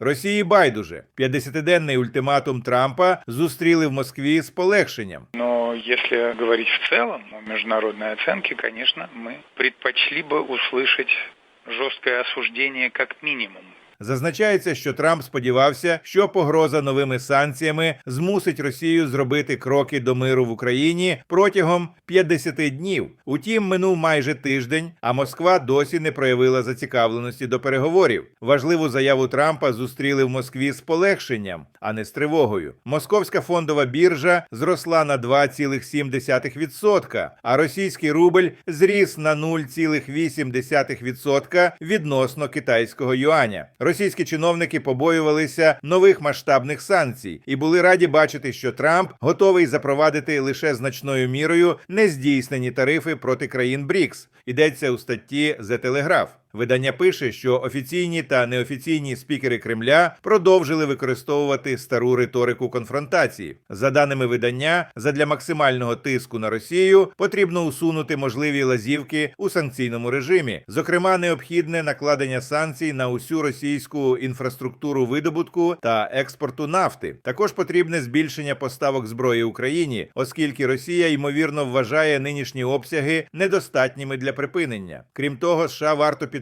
Росії байдуже 50-денний ультиматум Трампа зустріли в Москві з полегшенням. Но если говорить в целом о международной оценке, конечно, мы предпочли бы услышать жесткое осуждение как минимум. Зазначається, що Трамп сподівався, що погроза новими санкціями змусить Росію зробити кроки до миру в Україні протягом 50 днів. Утім, минув майже тиждень, а Москва досі не проявила зацікавленості до переговорів. Важливу заяву Трампа зустріли в Москві з полегшенням, а не з тривогою. Московська фондова біржа зросла на 2,7%, а російський рубль зріс на 0,8% відносно китайського юаня. Російські чиновники побоювалися нових масштабних санкцій і були раді бачити, що Трамп готовий запровадити лише значною мірою нездійснені тарифи проти країн БРІКС. Йдеться у статті The Telegraph. Видання пише, що офіційні та неофіційні спікери Кремля продовжили використовувати стару риторику конфронтації. За даними видання, задля максимального тиску на Росію потрібно усунути можливі лазівки у санкційному режимі, зокрема, необхідне накладення санкцій на усю російську інфраструктуру видобутку та експорту нафти. Також потрібне збільшення поставок зброї Україні, оскільки Росія ймовірно вважає нинішні обсяги недостатніми для припинення. Крім того, США варто підтримати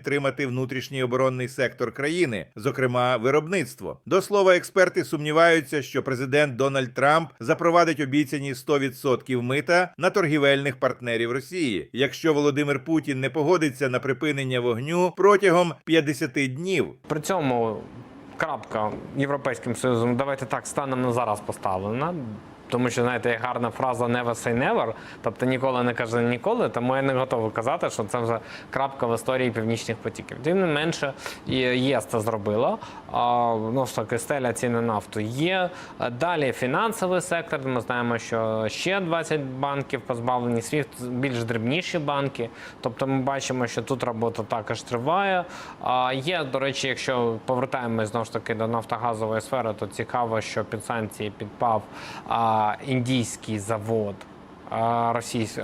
внутрішній оборонний сектор країни, зокрема виробництво. До слова, експерти сумніваються, що президент Дональд Трамп запровадить обіцяні 100% мита на торгівельних партнерів Росії, якщо Володимир Путін не погодиться на припинення вогню протягом 50 днів. При цьому крапка Європейським Союзом, давайте так, станом на зараз поставлена. Тому що, знаєте, є гарна фраза never say never, тобто ніколи не каже ніколи, тому я не готовий казати, що це вже крапка в історії північних потіків. Тим не менше, ЄС це зробила. Ну ж таки, стеля цін на нафту є. Далі фінансовий сектор. Ми знаємо, що ще 20 банків позбавлені світ, більш дрібніші банки. Тобто ми бачимо, що тут робота також триває. Є, до речі, якщо повертаємось знову ж таки до нафтогазової сфери, то цікаво, що під санкції підпав індійський завод. Російсь...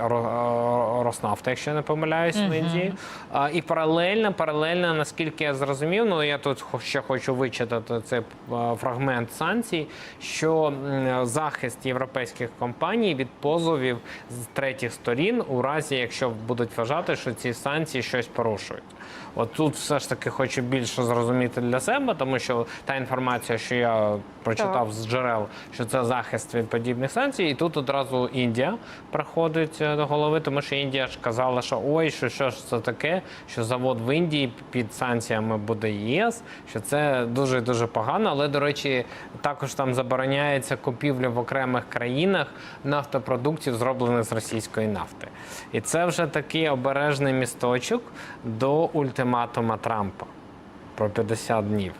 Роснафта, якщо не помиляюсь, в Індії. А, І паралельно, паралельно, наскільки я зрозумів, ну я тут ще хочу вичитати цей фрагмент санкцій, що захист європейських компаній від позовів з третіх сторін, у разі якщо будуть вважати, що ці санкції щось порушують. От тут все ж таки хочу більше зрозуміти для себе, тому що та інформація, що я прочитав з джерел, що це захист від подібних санкцій, і тут одразу Індія приходить е, до голови, тому що Індія ж казала, що ой, що, що ж це таке, що завод в Індії під санкціями буде ЄС, що це дуже дуже погано. Але до речі, також там забороняється купівля в окремих країнах нафтопродуктів, зроблених з російської нафти. І це вже такий обережний місточок до ультиматума Трампа про 50 днів.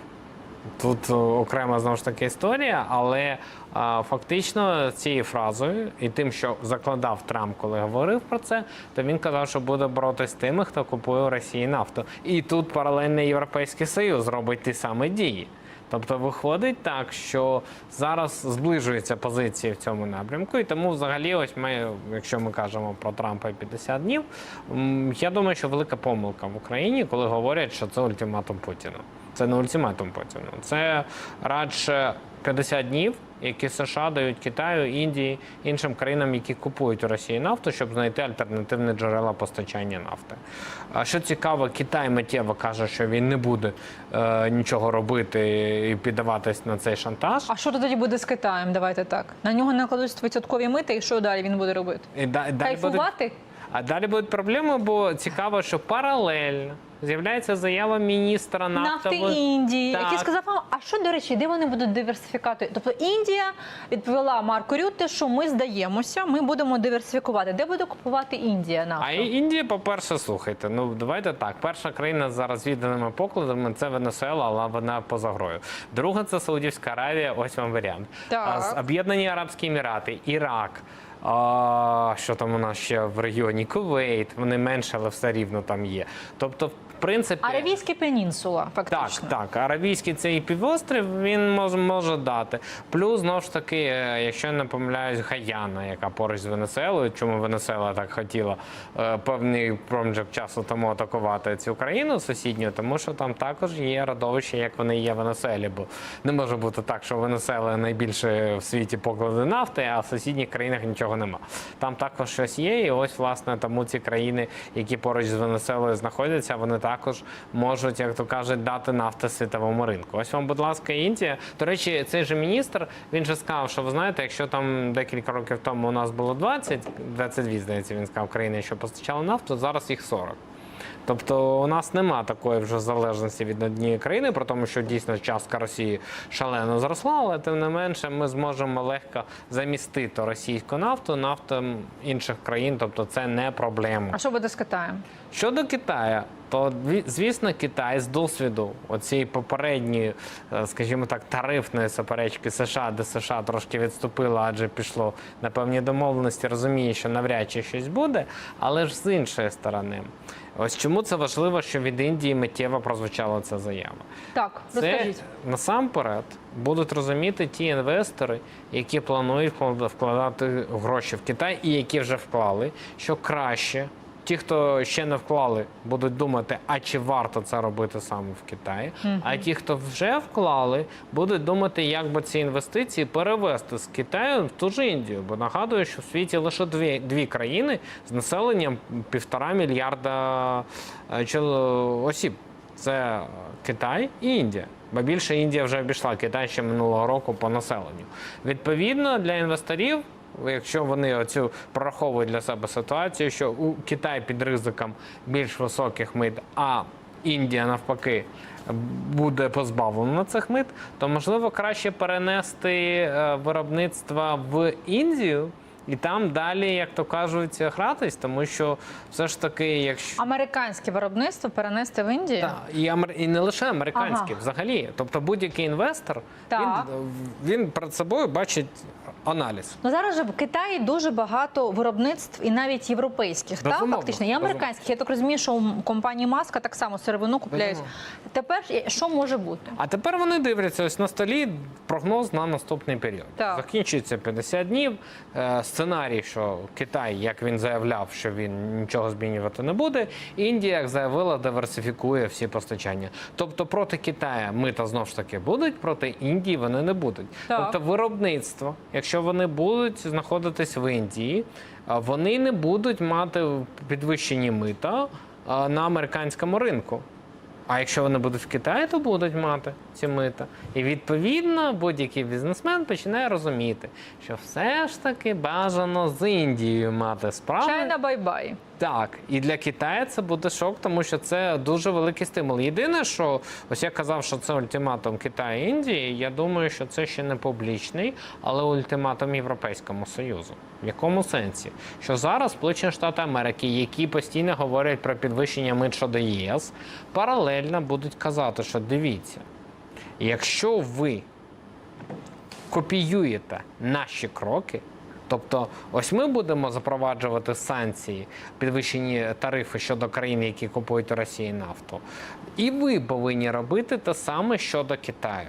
Тут окрема знову ж таки історія, але а, фактично цією фразою і тим, що закладав Трамп, коли говорив про це, то він казав, що буде боротися з тими, хто купує у Росії нафту. І тут паралельний Європейський Союз робить ті самі дії. Тобто виходить так, що зараз зближуються позиції в цьому напрямку, і тому взагалі, ось ми, якщо ми кажемо про Трампа і 50 днів, я думаю, що велика помилка в Україні, коли говорять, що це ультиматум Путіна. Це не ультиматум Путіна, це радше 50 днів, які США дають Китаю, Індії, іншим країнам, які купують у Росії нафту, щоб знайти альтернативні джерела постачання нафти. А що цікаво, Китай миттєво каже, що він не буде е, нічого робити і піддаватись на цей шантаж. А що тоді буде з Китаєм? Давайте так. На нього накладуть відсоткові мити, і що далі він буде робити? І да- далі будуть, Кайфувати? а далі будуть проблеми, бо цікаво, що паралельно з'являється заява міністра Нафти Індії, Так. який сказав, «А, а що до речі, де вони будуть диверсифікати? Тобто Індія відповіла Марку Рютте, що ми здаємося, ми будемо диверсифікувати. Де буде купувати Індія нафту? А і- Індія, по-перше, слухайте, ну давайте так. Перша країна за розвіданими покладами це Венесуела, але вона поза грою. Друга це Саудівська Аравія, ось вам варіант. Так. А з- Об'єднані Арабські Емірати, Ірак. А, що там у нас ще в регіоні? Кувейт, вони менше, але все рівно там є. Тобто, в принципі, Аравійська пенінсула, так, фактично. так. Аравійський цей півострів він може, може дати. Плюс, знову ж таки, е, якщо я не помиляюсь, Гаяна, яка поруч з Венесуелою, чому Венесуела так хотіла е, певний проміжок часу тому атакувати цю країну сусідню, тому що там також є родовище, як вони є в Венесуелі. Бо не може бути так, що Венесуела найбільше в світі поклади нафти, а в сусідніх країнах нічого нема. Там також щось є, і ось власне тому ці країни, які поруч з Венесуелою знаходяться, вони також можуть, як то кажуть, дати нафти світовому ринку. Ось вам, будь ласка, Індія. До речі, цей же міністр він же сказав, що ви знаєте, якщо там декілька років тому у нас було 20, 22, здається, він сказав країни, що постачали нафту, зараз їх 40. Тобто у нас нема такої вже залежності від однієї країни, про тому, що дійсно частка Росії шалено зросла, але тим не менше ми зможемо легко замістити російську нафту нафтом інших країн, тобто це не проблема. А що буде з Китаєм? Щодо Китаю, то звісно, Китай з досвіду оцієї попередньої, е, скажімо так, тарифної суперечки США, де США трошки відступила, адже пішло на певні домовленості, розуміє, що навряд чи щось буде, але ж з іншої сторони. Ось чому це важливо, що від Індії миттєво прозвучала ця заява. Так, Це розкажіть. насамперед будуть розуміти ті інвестори, які планують вкладати гроші в Китай і які вже вклали, що краще. Ті, хто ще не вклали, будуть думати, а чи варто це робити саме в Китаї. А ті, хто вже вклали, будуть думати, як би ці інвестиції перевести з Китаю в ту ж Індію. Бо нагадую, що в світі лише дві, дві країни з населенням півтора мільярда е, осіб. Це Китай і Індія. Бо більше Індія вже обійшла Китай ще минулого року по населенню. Відповідно, для інвесторів, якщо вони оцю прораховують для себе ситуацію, що у Китай під ризиком більш високих мит, а Індія навпаки буде позбавлена цих мит, то можливо краще перенести е, виробництво в Індію. І там далі, як то кажуть, гратись, тому що все ж таки, якщо Американське виробництво перенести в Індію? так, і, амер... і не лише американські, Ага. взагалі. Тобто будь-який інвестор Так. він, він перед собою бачить аналіз. Ну зараз же в Китаї дуже багато виробництв і навіть європейських, так, фактично, і американських. Я так розумію, що у компанії Маска так само сировину купляють. Безумовно. Тепер е, що може бути? А тепер вони дивляться ось на столі прогноз на наступний період. Так. Закінчується 50 днів. Сценарій, що Китай, як він заявляв, що він нічого змінювати не буде. Індія, як заявила, диверсифікує всі постачання. Тобто проти Китаю мита знов ж таки будуть, проти Індії вони не будуть. Так. Тобто виробництво, якщо вони будуть знаходитись в Індії, вони не будуть мати підвищені мита на американському ринку. А якщо вони будуть в Китаї, то будуть мати ці мита. І відповідно будь-який бізнесмен починає розуміти, що все ж таки бажано з Індією мати справу. Чайна бай-бай. Так, і для Китаю це буде шок, тому що це дуже великий стимул. Єдине, що ось я казав, що це ультиматум Китаю і Індії. Я думаю, що це ще не публічний, але ультиматум Європейському Союзу. В якому сенсі? Що зараз Сполучені Штати Америки, які постійно говорять про підвищення мит щодо ЄС, паралельно будуть казати, що дивіться, якщо ви копіюєте наші кроки. Тобто, ось ми будемо запроваджувати санкції, підвищені тарифи щодо країн, які купують у Росії нафту. І ви повинні робити те саме щодо Китаю.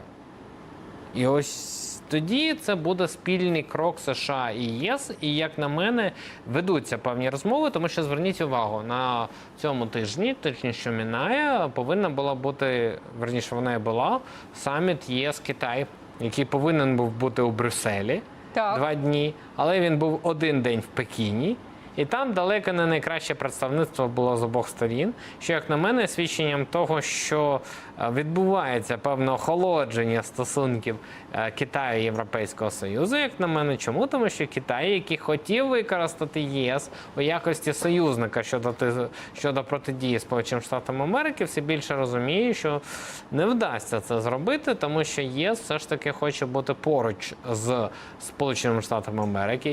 І ось тоді це буде спільний крок США і ЄС. І як на мене, ведуться певні розмови, тому що зверніть увагу, на цьому тижні, тижні, що минає, повинна була бути, верніше, вона і була саміт ЄС Китай, який повинен був бути у Брюсселі Так. два дні, але він був один день в Пекіні. І там далеко не найкраще представництво було з обох сторін, що, як на мене, свідченням того, що е, відбувається певне охолодження стосунків е, Китаю і Європейського Союзу. Як на мене, чому? Тому що Китай, який хотів використати ЄС у якості союзника щодо щодо протидії Сполученим Штатам Америки, все більше розуміє, що не вдасться це зробити, тому що ЄС все ж таки хоче бути поруч з Сполученими Штатами Америки.